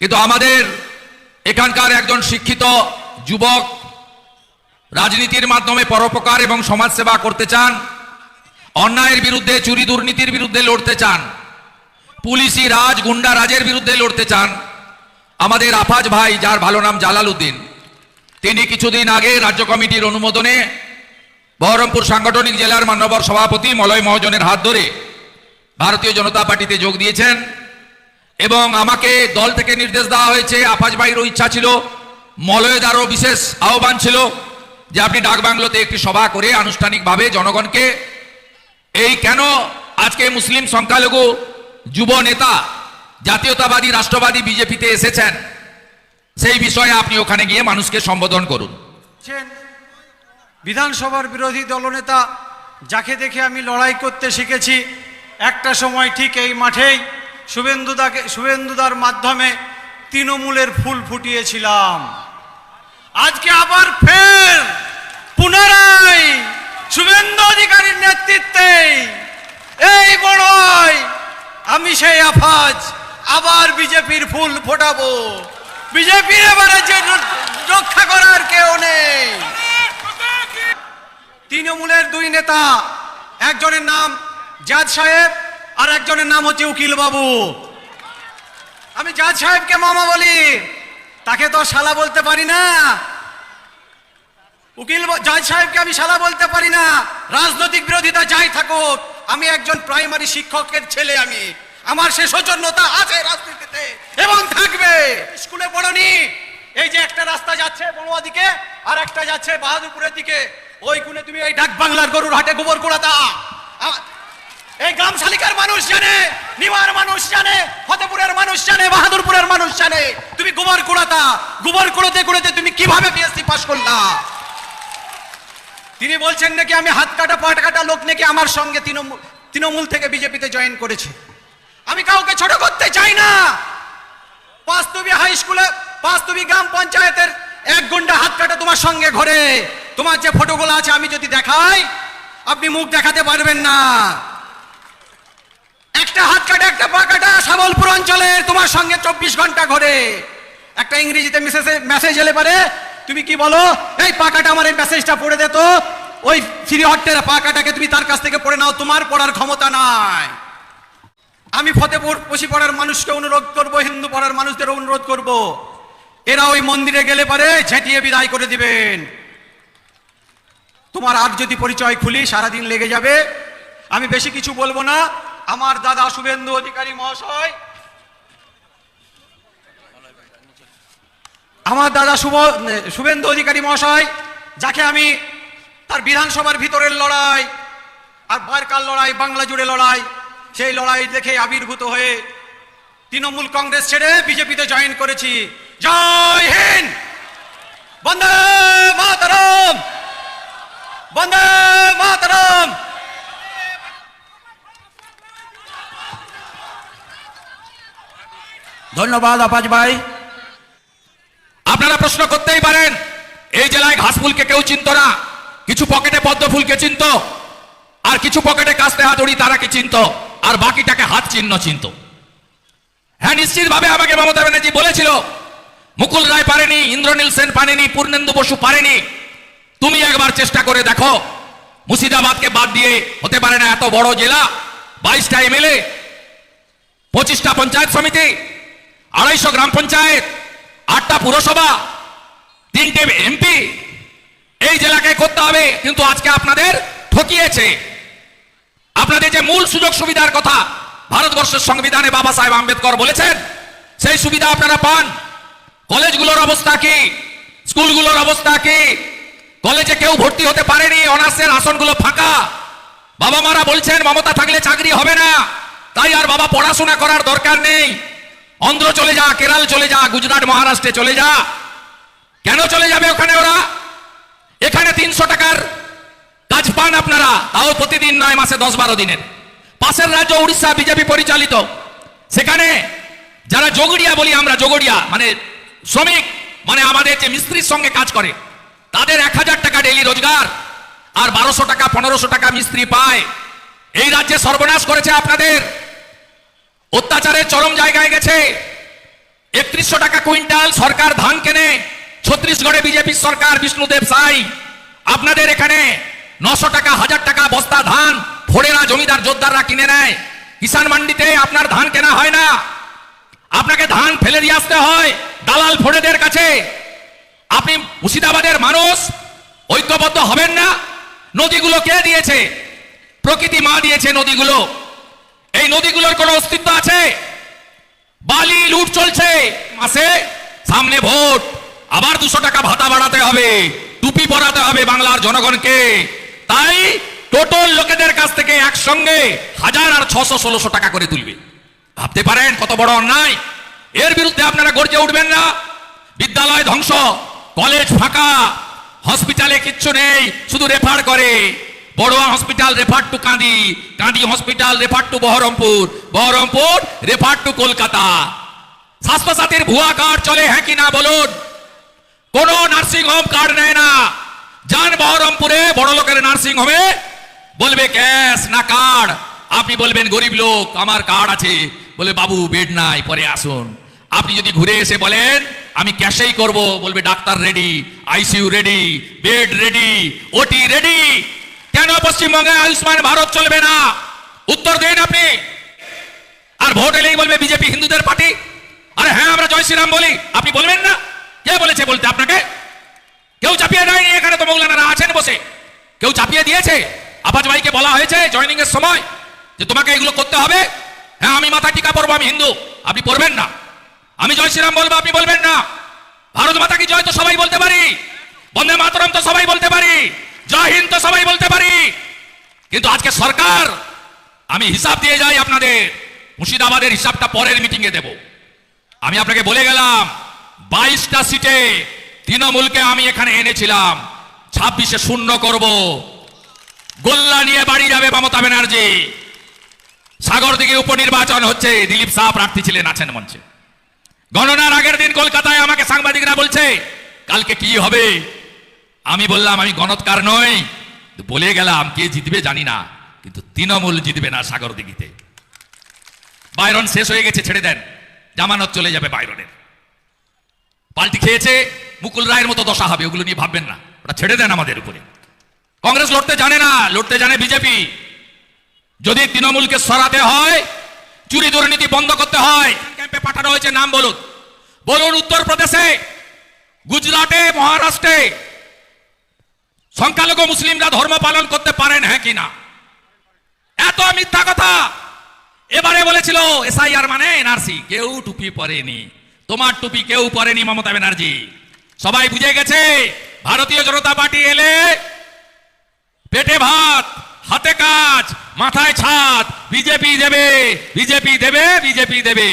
কিন্তু আমাদের এখানকার একজন শিক্ষিত যুবক রাজনীতির মাধ্যমে পরোপকার এবং সমাজসেবা করতে চান, অন্যায়ের বিরুদ্ধে চুরি দুর্নীতির বিরুদ্ধে লড়তে চান, পুলিশি রাজ গুন্ডা রাজের বিরুদ্ধে লড়তে চান, আমাদের আফাজ ভাই, যার ভালো নাম জালাল উদ্দিন তিনি কিছুদিন আগে রাজ্য কমিটির অনুমোদনে বহরমপুর সাংগঠনিক জেলার মান্যবর সভাপতি মলয় মহাজনের হাত ধরে ভারতীয় জনতা পার্টিতে যোগ দিয়েছেন। এবং আমাকে দল থেকে নির্দেশ দেওয়া হয়েছে, আফাজ ভাইয়েরও ইচ্ছা ছিল, মলয়দারও বিশেষ আহ্বান ছিল যে আপনি ডাকবাংলোতে একটি সভা করে আনুষ্ঠানিকভাবে জনগণকে এই কেন আজকে মুসলিম সংখ্যালঘু যুব নেতা, জাতীয়তাবাদী, রাষ্ট্রবাদী বিজেপিতে এসেছেন, সেই বিষয়ে আপনি ওখানে গিয়ে মানুষকে সম্বোধন করুন। বিধানসভার বিরোধী দলনেতা, যাকে দেখে আমি লড়াই করতে শিখেছি, একটা সময় ঠিক এই মাঠেই শুভেন্দুদাকে, শুভেন্দুদার মাধ্যমে তৃণমূলের ফুল ফুটিয়েছিলাম। আজকে আবার ফের পুনরায় শুভেন্দু অধিকারীর নেতৃত্বে এই বড়ই আমি সেই আফাজ আবার বিজেপির ফুল ফোটাবো। বিজেপির এবারে যে রক্ষা করার কেউ নেই। তৃণমূলের দুই নেতা, একজনের নাম জাজ সাহেব আর একজনের নাম হচ্ছে উকিল বাবু। আমি জাজ সাহেবকে মামা বলি। তাকে তো শালা বলতে পারি না। উকিল জাজ সাহেবকে আমি শালা বলতে পারি না। রাজনৈতিক বিরোধিতা যাই থাকুক, আমি একজন প্রাইমারি শিক্ষকের ছেলে আমি। আমার সে সৌজন্যতা আছে রাজনীতিতে এবং থাকবে। স্কুলে পড়নি। এই যে একটা রাস্তা যাচ্ছে বড়ুয়া দিকে, আর একটা যাচ্ছে বাহাদুরপুরের দিকে। ওই কোণে তুমি এই ডাক বাংলার গরুর হাটে গোবর কুড়াতা। এই গ্রাম শালিকার মানুষ জানে, নিমার মানুষ জানে, ফতেপুরের মানুষ জানে, বাহাদুরপুরের মানুষ জানে। তুমি গোবর কুড়াতা, গোবর কুড়াতে কুড়াতে তুমি কীভাবে বিএসসি পাস করলা? তিনি বলছেন নাকি আমি হাত কাটা, পাট কাটা লোক নাকি আমার সঙ্গে তৃণমূল তৃণমূল থেকে বিজেপিতে জয়েন করেছে। আমি কাউকে ছোট করতে চাই না। পাঁচতবি হাই স্কুলে পাঁচতবি গ্রাম পঞ্চায়েতের এক ঘণ্টা হাত কাটা তোমার সঙ্গে ঘরে। তোমার যে ফটোগুলো আছে, আমি যদি দেখাই, আপনি মুখ দেখাতে পারবেন না। একটা হাত কাটা, একটা পা কাটা সাবলপুর অঞ্চলে, তোমার সঙ্গে চব্বিশ ঘণ্টা ঘরে। একটা ইংরেজিতে মেসেজ মেসেজ এলে পারে, তুমি কি বলো? এই পাকাটা আমার এই মেসেজটা পড়ে দে তো। ওই ফ্রি হট্টের পাকাটাকে তুমি তার কাছ থেকে পড়ে নাও, তোমার পড়ার ক্ষমতা নাই। আমি ফতেপুর পশি পড়ার মানুষকে অনুরোধ করব, হিন্দু পড়ার মানুষদের অনুরোধ করব। এরা ওই মন্দিরে গেলে পারে, ঝেঁটিয়ে বিদায় করে দিবেন। তোমার আর যদি পরিচয় খুলি, সারাদিন লেগে যাবে। আমি বেশি কিছু বলব না। আমার দাদা শুভেন্দু অধিকারী মহাশয়। আমার দাদা শুভ শুভেন্দু অধিকারী মহাশয়, যাকে আমি তার বিধানসভার ভিতরের লড়াই আর বারকার লড়াই, বাংলা জুড়ে লড়াই, সেই লড়াই দেখে আবির্ভূত হয়ে তৃণমূল কংগ্রেস ছেড়ে বিজেপিতে জয়েন করেছি। জয় হিন্দ! বন্দে মাতরম! বন্দে মাতরম ধন্যবাদ আপাজ ভাই। আপনারা প্রশ্ন করতেই পারেন, এই জেলায় ঘাসফুলকে কেউ চিনত না, কিছু পকেটে পদ্ম ফুলকে চিনত, আর কিছু পকেটে কাস্তে হাতুড়ি তারাকে চিনত, আর বাকিটাকে হাত চিহ্ন চিনত। হ্যাঁ নিশ্চিতভাবে আমাকে মমতা ব্যানার্জি বলেছিল, মুকুল রায় পারেনি, ইন্দ্রনীল সেন পারেনি, পূর্ণেন্দু বসু পারেনি। তুমি একবার চেষ্টা করে দেখো, মুর্শিদাবাদকে বাদ দিয়ে হতে পারে না এত বড় জেলা, বাইশটা এমএলএ, পঁচিশটা পঞ্চায়েত সমিতি আড়াইশো গ্রাম পঞ্চায়েত, আটটা পুরসভা, তিনটে এমপি। এই জেলাকে করতে হবে, কিন্তু আজকে আপনাদের ঠকিয়েছে। আপনাদের যে মূল সুযোগ সুবিধার কথা ভারতবর্ষের সংবিধানে বাবা সাহেব আম্বেদকর বলেছেন, সেই সুবিধা আপনারা পান। কলেজগুলোর অবস্থা কি? স্কুলগুলোর অবস্থা কি? কলেজে কেউ ভর্তি হতে পারেনি, অনার্সের আসনগুলো ফাঁকা। বাবা মারা বলছেন, মমতা থাকলে চাকরি হবে না। তাই আর বাবা পড়াশোনা করার দরকার নেই। অন্ধ্র চলে যা, কেরাল চলে যা, গুজরাট, মহারাষ্ট্রে চলে যা। কেন চলে যাবে ওখানে ওরা? এখানে তিনশো টাকার কাজ পান আপনারা, তাও প্রতিদিন নয় মাসে, দশ বারো দিনের। পাশের রাজ্য উড়িষ্যা, বিজেপি পরিচালিত। সেখানে যারা জগড়িয়া বলি আমরা, জগড়িয়া মানে শ্রমিক মানে আমাদের যে মিস্ত্রির সঙ্গে কাজ করে, তাদের এক হাজার টাকা ডেলি রোজগার আর বারোশো টাকা, পনেরোশো টাকা মিস্ত্রি পায়। এই রাজ্যে সর্বনাশ করেছে আপনাদের। অত্যাচারের চরম জায়গায় গেছে। একত্রিশশো টাকা কুইন্টাল সরকার ধান কেনে। ছত্রিশগড়ে বিজেপির সরকার বিষ্ণুদেব সাই। আপনাদের এখানে নশো টাকা, হাজার টাকা বস্তা ধান ফোড়েরা জমিদার জোরদাররা কিনে নেয়। কিষাণ মান্ডিতে আপনার ধান কেনা হয় না। আপনাকে ধান ফেলে দিয়ে আসতে হয় দালাল ফোড়েদের কাছে। আপনি মুর্শিদাবাদের মানুষ, ঐক্যবদ্ধ হবেন না। নদীগুলো কে দিয়েছে? প্রকৃতি মা দিয়েছে নদীগুলো। এই নদীগুলোর কোনো অস্তিত্ব আছে? বালি, লুট চলছে। মাসে সামনে ভোট। আবার দুশো টাকা ভাতা বাড়াতে হবে। টুপি পরাতে হবে বাংলার জনগণকে। তাই টোটাল লোকেদের কাছ থেকে একসঙ্গে হাজার আর ছশো ষোলোশো টাকা করে তুলবে। ভাবতে পারেন কত বড় অন্যায়? এর বিরুদ্ধে আপনারা গর্জে উঠবেন না। বিদ্যালয় ধ্বংস, কলেজ ফাঁকা, হসপিটালে কিচ্ছু নেই, শুধু রেফার করে। Barua hospital refer to Kandi Kandi hospital refer to Berhampore Berhampore refer to Kolkata স্বাস্থ্যসাথীর ভুয়া কার্ড চলে হ্যাঁ কিনা বলুন? কোন নার্সিং হোম কার্ড নেয় না। যান বহরমপুরে বড় লোকের নার্সিং হোমে বলবে ক্যাশ না কার্ড আপনি বলবেন, গরিব লোক, আমার কার্ড আছে। বলে, বাবু বেড নাই, পরে আসুন। আপনি যদি ঘুরে এসে বলেন, আমি ক্যাশেই করব। বলবে, doctor ready ICU ready bed ready OT ready কেন পশ্চিমবঙ্গে আয়ুষ্মান ভারত চলবে না? উত্তর দিন আপনি। আর ভোট এলেই বলবে বিজেপি হিন্দুদের পার্টি। আরে হ্যাঁ আমরা জয় শ্রীরাম বলি। আপনি বলবেন না? কে বলেছে বলতে আপনাকে? কেউ চাপিয়ে দেয়নি এখানে তো মৌলানারা আছেন বসে। কেউ চাপিয়ে দিয়েছে? আবাজ ভাইকে বলা হয়েছে জয়নিং এর সময় যে তোমাকে এগুলো করতে হবে। হ্যাঁ আমি মাথা টিকা পরবো, আমি হিন্দু। আপনি পড়বেন না। আমি জয় শ্রীরাম বলব, আপনি বলবেন না। ভারত মাতা কি জয় তো সবাই বলতে পারি। বন্দে মাতরম তো সবাই বলতে পারি। জয় তো সবাই বলতে পারি। কিন্তু আজকে সরকার, আমি হিসাব দিয়ে যাই আপনাদের, মুর্শিদাবাদের হিসাবটা পরের মিটিং এ দেব। আমি আপনাকে বলে গেলাম, বাইশটা সিটে তৃণমূলকে আমি এখানে এনেছিলাম, ছাব্বিশে শূন্য করব। গোল্লা নিয়ে বাড়ি যাবে মমতা ব্যানার্জি। সাগর দিকে উপনির্বাচন হচ্ছে, দিলীপ শাহ প্রার্থী ছিলেন আছেন মঞ্চে। গণনার আগের দিন কলকাতায় আমাকে সাংবাদিকরা বলছে, কালকে কি হবে? আমি বললাম, আমি গণৎকার নই। বলে গেলাম, কে জিতবে জানি না। কিন্তু তৃণমূল জিতবে না সাগর দিঘিতে। বাইরন শেষ হয়ে গেছে, ছেড়ে দেন। জামানত চলে যাবে বাইরনের। পাল্টি খেয়েছে, মুকুল রায়ের মতো দশা হবে, ওগুলো নিয়ে ভাববেন না। ওটা ছেড়ে দেন আমাদের উপরে। কংগ্রেস লড়তে জানে না, লড়তে জানে বিজেপি। যদি তৃণমূলকে সরাতে হয়, চুরি দুর্নীতি বন্ধ করতে হয়, ক্যাম্পে পাঠানো হয়েছে, নাম বলুন। বলুন উত্তরপ্রদেশে, গুজরাটে, মহারাষ্ট্রে সংখ্যালঘু মুসলিমরা ধর্ম পালন করতে পারেন হ্যাঁ কিনা এত মিথ্যা কথা। এবারে বলেছিল এসআইআর মানে এনআরসি, কেউ টুপি পরেনি। তোমার টুপি কেউ পরেনি, মমতা ব্যানার্জি। সবাই বুঝে গেছে? ভারতীয় জনতা পার্টি এলে পেটে ভাত, হাতে কাজ, মাথায় ছাদ, বিজেপি দেবে বিজেপি দেবে বিজেপি দেবে।